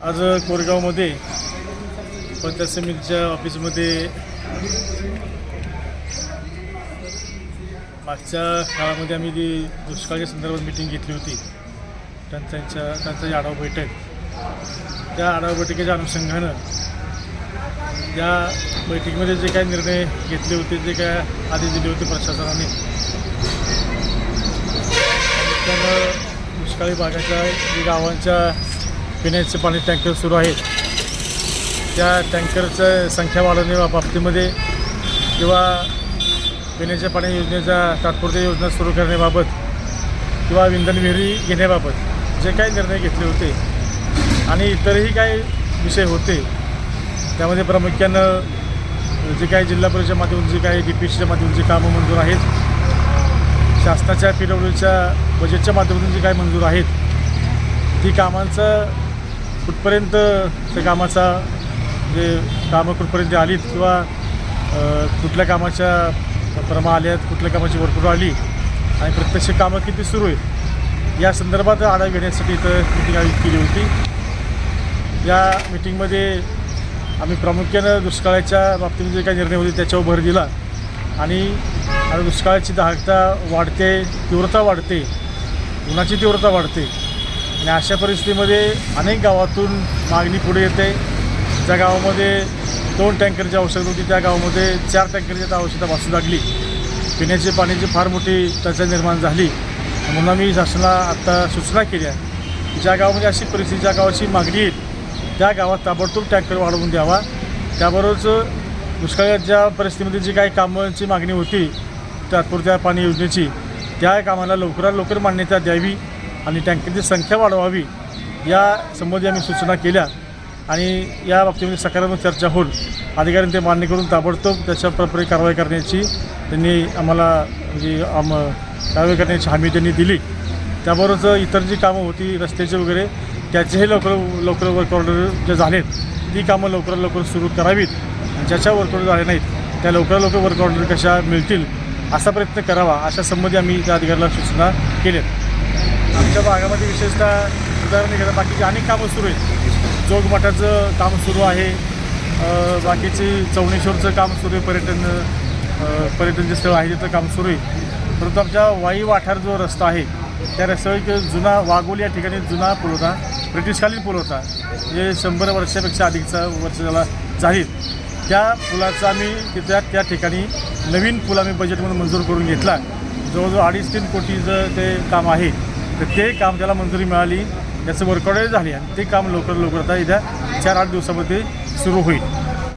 आज कोरेगावमध्ये पंचायत समितीच्या ऑफिसमध्ये मागच्या काळामध्ये आम्ही जी दुष्काळाच्या संदर्भात मिटिंग घेतली होती टंचाईच्या टंचाई आढावा बैठक त्या आढावा बैठकीच्या अनुषंगानं या बैठकीमध्ये जे काही निर्णय घेतले होते जे काय आदेश दिले होते प्रशासनाने त्यामुळं दुष्काळी भागाच्या जे गावांच्या पिण्याचे पाणी टँकर सुरू आहेत त्या टँकरचं संख्या वाढवण्या बाबतीमध्ये किंवा पिण्याच्या पाणी योजनेच्या तात्पुरत्या योजना सुरू करण्याबाबत किंवा इंधन विहिरी घेण्याबाबत जे काही निर्णय घेतले होते आणि इतरही काही विषय होते त्यामध्ये प्रामुख्यानं जे काही जिल्हा परिषद माध्यमातून जे काही डी पी सीच्या माध्यमातून जे कामं मंजूर आहेत शासनाच्या पी डब्ल्यूच्या बजेटच्या माध्यमातून जी काही मंजूर आहेत ती कामांचं कुठपर्यंत त्या कामाचा जे कामं कुठपर्यंत आलीत किंवा कुठल्या कामाच्या प्रमा आल्यात कुठल्या कामाची भरपूर आली आणि प्रत्यक्ष कामं किती सुरू आहेत या संदर्भात आढावा घेण्यासाठी इथं मिटिंग आयोजित केली होती. या मिटिंगमध्ये आम्ही प्रामुख्यानं दुष्काळाच्या बाबतीत जे काही निर्णय होते त्याच्यावर भर दिला आणि दुष्काळाची दाहकता वाढते तीव्रता वाढते उन्हाची तीव्रता वाढते. आणि अशा परिस्थितीमध्ये अनेक गावातून मागणी पुढे येते. ज्या गावामध्ये दोन टँकरची आवश्यकता होती त्या गावामध्ये चार टँकरची आता आवश्यकता भासू लागली. पिण्याची पाण्याची फार मोठी टंचाई निर्माण झाली. म्हणून आम्ही शासनाला आत्ता सूचना केल्या आहे ज्या गावामध्ये अशी परिस्थिती ज्या गावाची मागणी येईल त्या गावात ताबडतोब टँकर वाढवून द्यावा. त्याबरोबरच दुष्काळाच्या परिस्थितीमध्ये जी काही कामांची मागणी होती तात्पुरत्या पाणी योजनेची त्या कामाला लवकरात लवकर मान्यता द्यावी. आणि टँकरची संख्या वाढवावी या संबंधी आम्ही सूचना केल्या. आणि या बाबतीमध्ये सकारात्मक चर्चा होऊन अधिकाऱ्यांनी ते मान्य करून ताबडतोब त्याच्या प्रपरी कारवाई करण्याची त्यांनी आम्हाला म्हणजे आम कारवाई करण्याची हमी त्यांनी दिली. त्याबरोबरच इतर जी कामं होती रस्त्याचे वगैरे त्याचेही लवकर लवकर वर्क ऑर्डर जे झालेत ती कामं लवकरात लवकर सुरू करावीत. आणि ज्याच्या वर्क ऑर्डर झाल्या नाहीत त्या लवकरात लवकर वर्क ऑर्डर कशा मिळतील असा प्रयत्न करावा अशा संबंधी आम्ही त्या अधिकाऱ्याला सूचना केल्या. आमच्या भागामध्ये विशेषतः उदाहरण घेता बाकीची अनेक कामं सुरू आहेत. जोगमठाचं काम सुरू आहे. बाकीची चौणेश्वरचं काम सुरू आहे पर्यटन पर्यटन जे स्थळ आहे तिथं काम सुरू आहे. परंतु आमच्या वाई वाठार जो रस्ता आहे त्या रस्त्यावर एक जुना वाघोली या ठिकाणी जुना पूल होता ब्रिटिशकालीन पूल होता. जे शंभर वर्षापेक्षा अधिकचा वर्ष झाला जाहीर. त्या पुलाचा आम्ही तिथल्या त्या ठिकाणी नवीन पूल आम्ही बजेटमधून मंजूर करून घेतला. जवळजवळ अडीच तीन कोटीचं ते काम आहे. तर ते काम त्याला मंजुरी मिळाली याचं वर्कआउटही झाली आणि ते काम लवकर लवकर आता येत्या चार आठ दिवसामध्ये सुरू होईल.